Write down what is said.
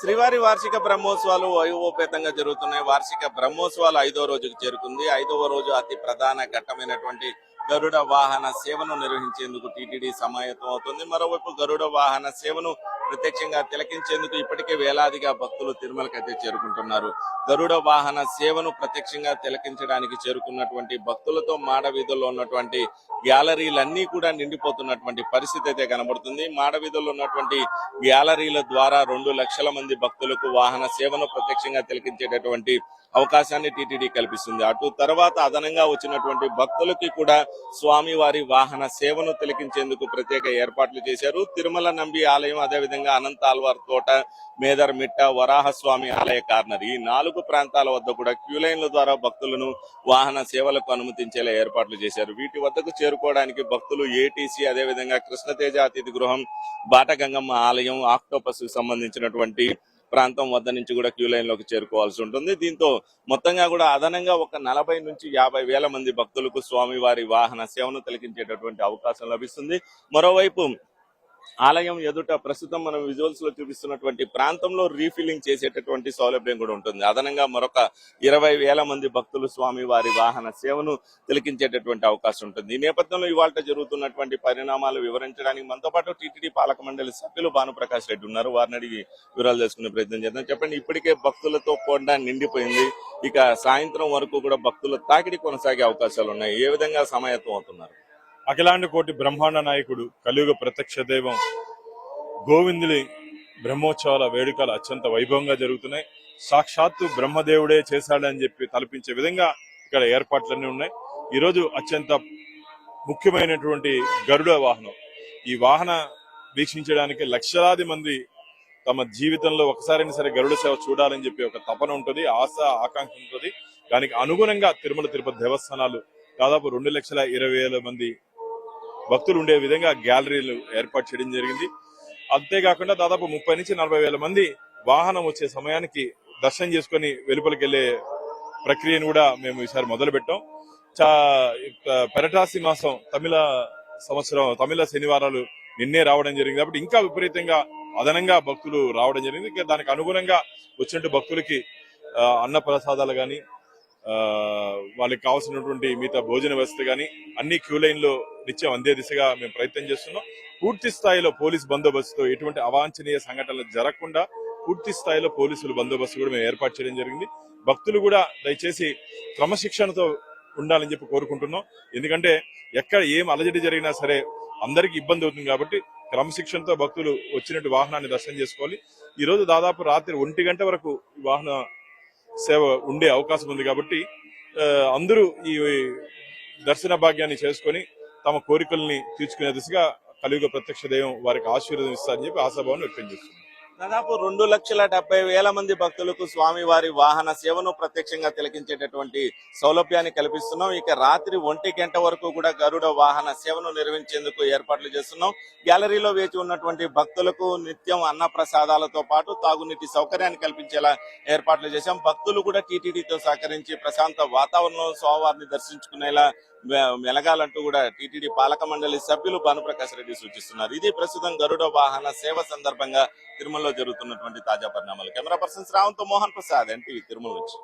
శ్రీవారి వార్షిక బ్రహ్మోత్సవాలు వైభవోపేతంగా జరుగుతున్నాయి. వార్షిక బ్రహ్మోత్సవాలు ఐదో రోజుకు చేరుకుంది. ఐదవ రోజు అతి ప్రధాన ఘట్టమైనటువంటి గరుడ వాహన సేవను నిర్వహించేందుకు టీటీడీ సమాయత్తం అవుతుంది. మరోవైపు గరుడ వాహన సేవను ప్రత్యక్షంగా తిలకించేందుకు ఇప్పటికే వేలాదిగా భక్తులు తిరుమలకైతే చేరుకుంటున్నారు. గరుడ వాహన సేవను ప్రత్యక్షంగా తిలకించడానికి చేరుకున్నటువంటి భక్తులతో మాడ వీధుల్లో ఉన్నటువంటి గ్యాలరీలన్నీ కూడా నిండిపోతున్నటువంటి పరిస్థితి అయితే కనబడుతుంది. మాడ వీధుల్లో ఉన్నటువంటి గ్యాలరీల ద్వారా రెండు లక్షల మంది భక్తులకు వాహన సేవను ప్రత్యక్షంగా తిలకించేటటువంటి అవకాశాన్ని టీటీడీ కల్పిస్తుంది. అటు తర్వాత అదనంగా వచ్చినటువంటి భక్తులకి కూడా స్వామివారి వాహన సేవను తిలకించేందుకు ప్రత్యేక ఏర్పాట్లు చేశారు. తిరుమల నంబి ఆలయం అదేవిధంగా అనంత ఆల్వార్ తోట మేదర్ మిట్ట ఆలయ కార్నర్ ఈ నాలుగు ప్రాంతాల వద్ద కూడా క్యూ లైన్ల ద్వారా భక్తులను వాహన సేవలకు అనుమతించేలా ఏర్పాట్లు చేశారు. వీటి వద్దకు చేరుకోవడానికి భక్తులు ఏటీసీ అదేవిధంగా కృష్ణతేజ అతిథి గృహం బాటగంగమ్మ ఆలయం ఆక్టోపస్ సంబంధించినటువంటి ప్రాంతం వద్ద నుంచి కూడా క్యూ లైన్లోకి చేరుకోవాల్సి ఉంటుంది. దీంతో మొత్తంగా కూడా అదనంగా ఒక నలభై నుంచి యాభై వేల మంది భక్తులకు స్వామివారి వాహన సేవను తిలకించేటటువంటి అవకాశం లభిస్తుంది. మరోవైపు ఆలయం ఎదుట ప్రస్తుతం మనం విజువల్స్లో చూపిస్తున్నటువంటి ప్రాంతంలో రీఫిల్లింగ్ చేసేటటువంటి సౌలభ్యం కూడా ఉంటుంది. అదనంగా మరొక ఇరవై వేల మంది భక్తులు స్వామి వారి వాహన సేవను తిలకించేటటువంటి అవకాశం ఉంటుంది. ఈ నేపథ్యంలో ఇవాళ జరుగుతున్నటువంటి పరిణామాలు వివరించడానికి మనతో పాటు టీటీడీ పాలక మండలి సభ్యులు భానుప్రకాష్ రెడ్డి ఉన్నారు. వారిని అడిగి వివరాలు తెలుసుకునే ప్రయత్నం చేద్దాం. చెప్పండి ఇప్పటికే భక్తులతో కూడా నిండిపోయింది. ఇక సాయంత్రం వరకు కూడా భక్తుల తాకిడి కొనసాగే అవకాశాలు ఉన్నాయి. ఏ విధంగా సమాయత్తం అవుతున్నారు? అఖిలాండ కోటి బ్రహ్మాండ నాయకుడు కలియుగ ప్రత్యక్ష దైవం గోవిందుని బ్రహ్మోత్సవాల వేడుకలు అత్యంత వైభవంగా జరుగుతున్నాయి. సాక్షాత్తు బ్రహ్మదేవుడే చేశాడని చెప్పి తలపించే విధంగా ఇక్కడ ఏర్పాట్లన్నీ ఉన్నాయి. ఈరోజు అత్యంత ముఖ్యమైనటువంటి గరుడ వాహనం. ఈ వాహన వీక్షించడానికి లక్షలాది మంది తమ జీవితంలో ఒకసారైనా సరే గరుడ సేవ చూడాలని చెప్పి ఒక తపన ఉంటుంది ఆశ ఆకాంక్ష ఉంటుంది. దానికి అనుగుణంగా తిరుమల తిరుపతి దేవస్థానాలు దాదాపు రెండు లక్షల ఇరవై వేల మంది భక్తులు ఉండే విధంగా గ్యాలరీలు ఏర్పాటు చేయడం జరిగింది. అంతేకాకుండా దాదాపు ముప్పై నుంచి నలభై వేల మంది వాహనం వచ్చే సమయానికి దర్శనం చేసుకొని వెలుపలికి వెళ్ళే ప్రక్రియను కూడా మేము ఈసారి మొదలు పెట్టాం చా పెరటాసి మాసం తమిళ సంవత్సరం తమిళ శనివారాలు నిన్నే రావడం జరిగింది. కాబట్టి ఇంకా విపరీతంగా అదనంగా భక్తులు రావడం జరిగింది. దానికి అనుగుణంగా వచ్చినట్టు భక్తులకి అన్న ప్రసాదాలు కానీ వాళ్ళకి కావాల్సినటువంటి మిగతా భోజన వ్యవస్థ కానీ అన్ని క్యూ లైన్లో నిత్యం అందే దిశగా మేము ప్రయత్నం చేస్తున్నాం. పూర్తి స్థాయిలో పోలీస్ బందోబస్తుతో ఎటువంటి అవాంఛనీయ సంఘటనలు జరగకుండా పూర్తి స్థాయిలో పోలీసులు బందోబస్తు కూడా మేము ఏర్పాటు చేయడం జరిగింది. భక్తులు కూడా దయచేసి క్రమశిక్షణతో ఉండాలని చెప్పి కోరుకుంటున్నాం. ఎందుకంటే ఎక్కడ ఏం అలజడి జరిగినా సరే అందరికీ ఇబ్బంది అవుతుంది కాబట్టి క్రమశిక్షణతో భక్తులు వచ్చినట్టు వాహనాన్ని దర్శనం చేసుకోవాలి. ఈ రోజు దాదాపు రాత్రి ఒంటి గంట వరకు వాహన సేవ ఉండే అవకాశం ఉంది కాబట్టి ఆ, అందరూ ఈ దర్శన భాగ్యాన్ని చేసుకొని తమ కోరికల్ని తీర్చుకునే దిశగా కలియుగ ప్రత్యక్ష దైవం వారికి ఆశీర్వదం ఇస్తారని చెప్పి ఆశాభావం వ్యక్తం చేస్తుంది దాదాపు రెండు లక్షల డెబ్బై వేల మంది భక్తులకు స్వామి వారి వాహన సేవను ప్రత్యక్షంగా తిలకించేటటువంటి సౌలభ్యాన్ని కల్పిస్తున్నాం. ఇక రాత్రి ఒంటి గంట వరకు కూడా గరుడ వాహన సేవను నిర్వహించేందుకు ఏర్పాట్లు చేస్తున్నాం. గ్యాలరీలో వేచి ఉన్నటువంటి భక్తులకు నిత్యం అన్న ప్రసాదాలతో పాటు తాగునీటి సౌకర్యాన్ని కల్పించేలా ఏర్పాట్లు చేశాం. భక్తులు కూడా టీటీడీతో సహకరించి ప్రశాంత వాతావరణంలో స్వామివారిని దర్శించుకునేలా మెలగాలంటూ కూడా టీటీడీ పాలక మండలి సభ్యులు భానుప్రకాష్ రెడ్డి సూచిస్తున్నారు. ఇది ప్రస్తుతం గరుడ వాహన సేవ సందర్భంగా తిరుమలలో జరుగుతున్నటువంటి తాజా పరిణామాలు. Camera person Shravanth Mohan Prasad NTV Tirumala నుంచి.